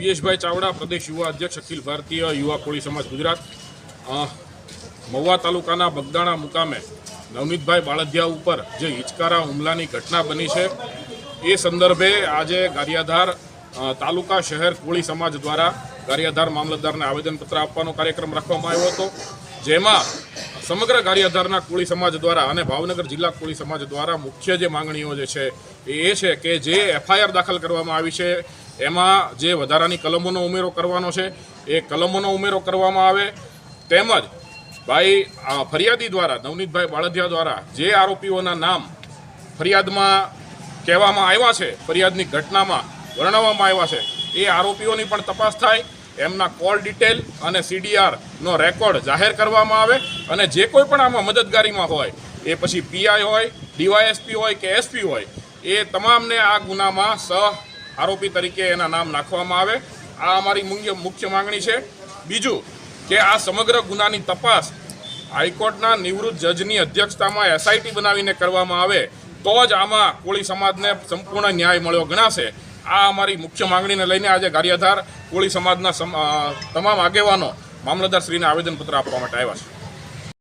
દિયેશભાઈ ચાવડા, પ્રદેશ યુવા અધ્યક્ષ, અખિલ ભારતીય યુવા કોળી સમાજ ગુજરાત. મહુવા તાલુકાના બગદાણા મુકામે નવનીતભાઈ બાળધિયા ઉપર જે હિચકારા હુમલાની ઘટના બની છે, એ સંદર્ભે આજે ગારિયાધાર તાલુકા શહેર કોળી સમાજ દ્વારા ગારિયાધાર મામલતદારને આવેદનપત્ર આપવાનો કાર્યક્રમ રાખવામાં આવ્યો હતો. જેમાં સમગ્ર ગારિયાધારના કોળી સમાજ દ્વારા અને ભાવનગર જિલ્લા કોળી સમાજ દ્વારા મુખ્ય જે માંગણીઓ જે છે એ છે કે જે એફઆઈઆર દાખલ કરવામાં આવી છે એમાં જે વધારાની કલમોનો ઉમેરો કરવાનો છે, એ કલમોનો ઉમેરો કરવામાં આવે. તેમજ ભાઈ ફરિયાદી દ્વારા, નવનીતભાઈ બાળધિયા દ્વારા જે આરોપીઓના નામ ફરિયાદમાં કહેવામાં આવ્યા છે, ફરિયાદની ઘટનામાં વર્ણવવામાં આવ્યા છે, એ આરોપીઓની પણ તપાસ થાય, એમના કોલ ડિટેલ અને સીડીઆરનો રેકોર્ડ જાહેર કરવામાં આવે અને જે કોઈ પણ આમાં મદદગારીમાં હોય, એ પછી પીઆઈ હોય ડીવાયએસપી હોય કે એસપી હોય, એ તમામને આ ગુનામાં સહ આરોપી તરીકે એના નામ નાખવામાં આવે. આ અમારી મુખ્ય મુખ્ય માંગણી છે. બીજું કે આ સમગ્ર ગુનાની તપાસ હાઈકોર્ટના નિવૃત્ત જજની અધ્યક્ષતામાં એસઆઈટી બનાવીને કરવામાં આવે, તો જ આમાં કોળી સમાજને સંપૂર્ણ ન્યાય મળ્યો ગણાશે. આ અમારી મુખ્ય માંગણીને લઈને આજે ગારિયાધાર કોળી સમાજના તમામ આગેવાનો, મામલતદારશ્રીને આવેદનપત્ર આપવા માટે આવ્યા છે.